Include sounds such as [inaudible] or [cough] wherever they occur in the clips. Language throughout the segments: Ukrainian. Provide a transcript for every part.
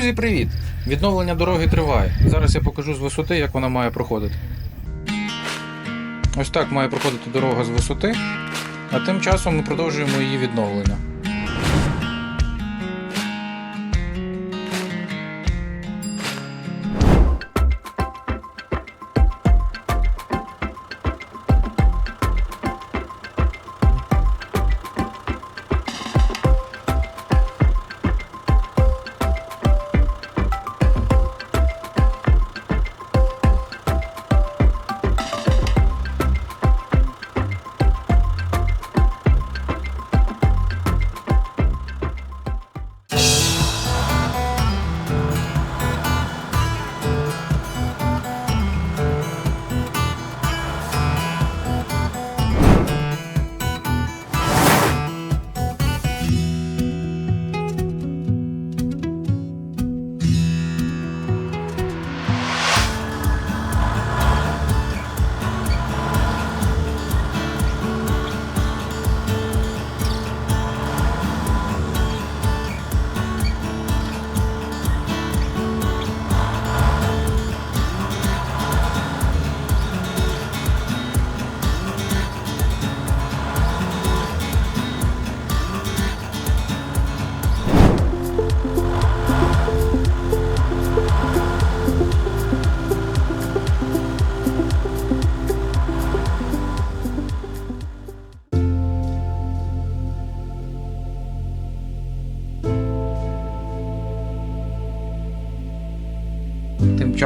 Друзі, привіт! Відновлення дороги триває. Зараз я покажу з висоти, як вона має проходити. Ось так має проходити дорога з висоти, а тим часом ми продовжуємо її відновлення.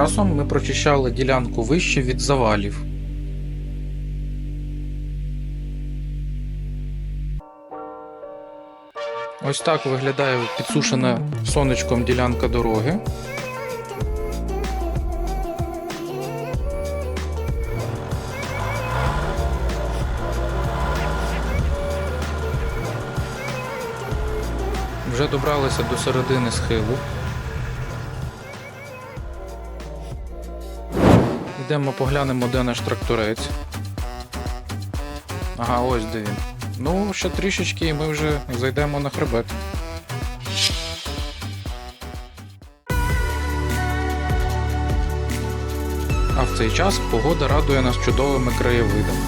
Часом ми прочищали ділянку вище від завалів. Ось так виглядає підсушена сонечком ділянка дороги. Вже добралися до середини схилу. Йдемо поглянемо, де наш тракторець. Ага, ось де він. Ну, ще трішечки і ми вже зайдемо на хребет. А в цей час погода радує нас чудовими краєвидами.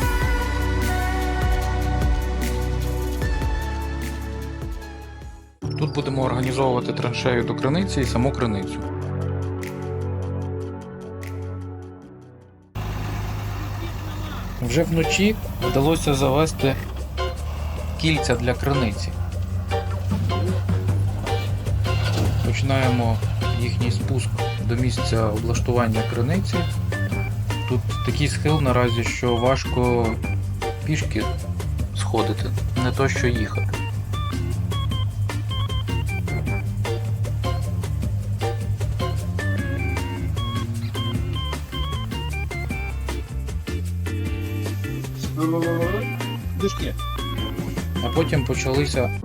Тут будемо організовувати траншею до криниці і саму криницю. Вже вночі вдалося завести кільця для криниці. Починаємо їхній спуск до місця облаштування криниці. Тут такий схил наразі, що важко пішки сходити, не то що їхати. Дишки. А потім почалися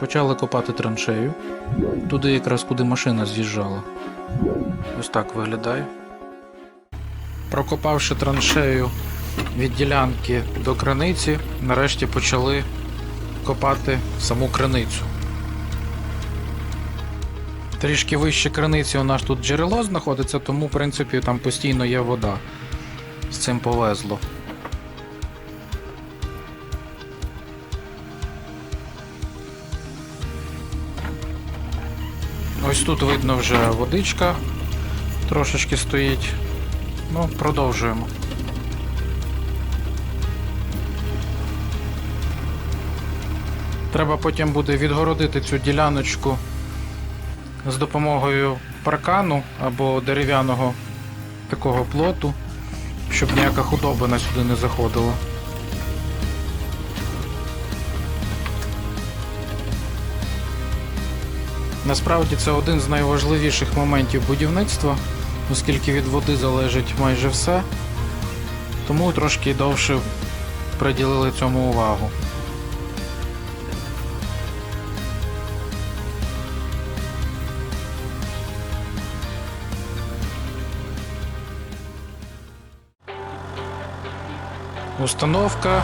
Почали копати траншею. Туди якраз куди машина з'їжджала. Ось так виглядає. Прокопавши траншею від ділянки до краниці, нарешті почали копати саму краницю. Трішки вище краниці у нас тут джерело знаходиться, тому в принципі там постійно є вода. З цим повезло. Ось тут видно вже водичка трошечки стоїть. Ну, продовжуємо. Треба потім буде відгородити цю діляночку з допомогою паркану або дерев'яного такого плоту, щоб ніяка худоба сюди не заходила. Насправді це один з найважливіших моментів будівництва, оскільки від води залежить майже все, тому трошки довше приділили цьому увагу. Установка,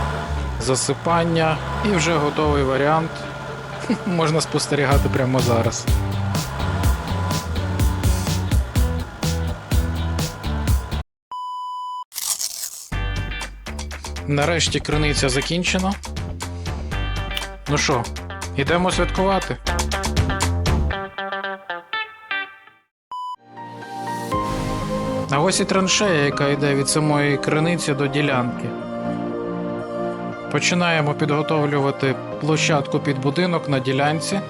засипання і вже готовий варіант. [laughs] Можна спостерігати прямо зараз. Нарешті криниця закінчена. Ну що, йдемо святкувати. А ось і траншея, яка йде від самої криниці до ділянки. Починаємо підготовлювати площадку під будинок на ділянці.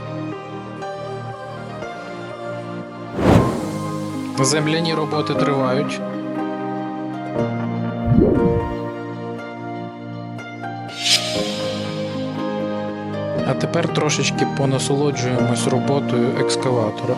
Земляні роботи тривають. А тепер трошечки понасолоджуємось роботою екскаватора.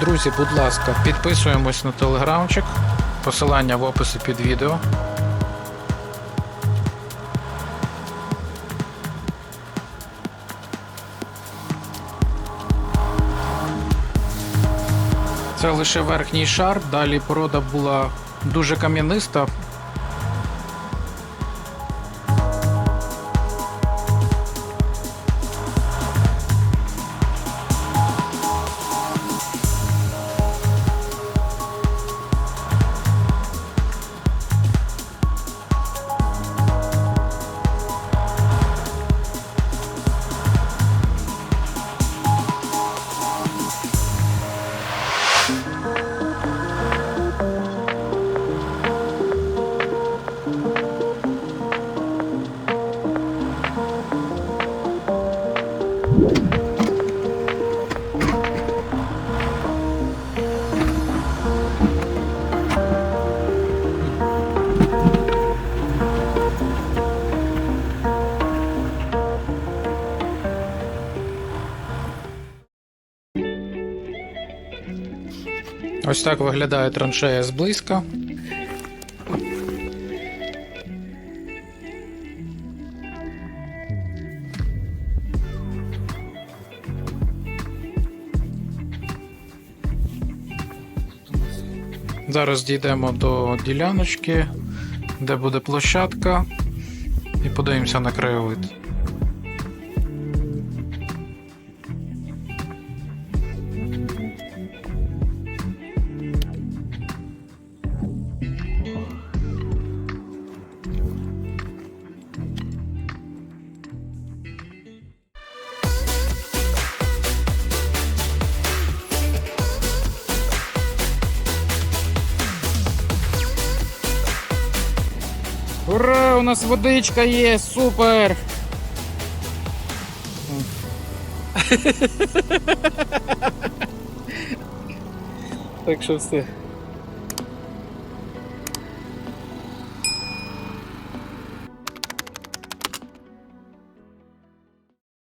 Друзі, будь ласка, підписуємось на телеграмчик. Посилання в описі під відео. Це лише верхній шар, далі порода була дуже кам'яниста. Ось так виглядає траншея зблизька. Зараз дійдемо до діляночки, де буде площадка, і подивимося на краєвид. Нас водичка є, супер! так що все.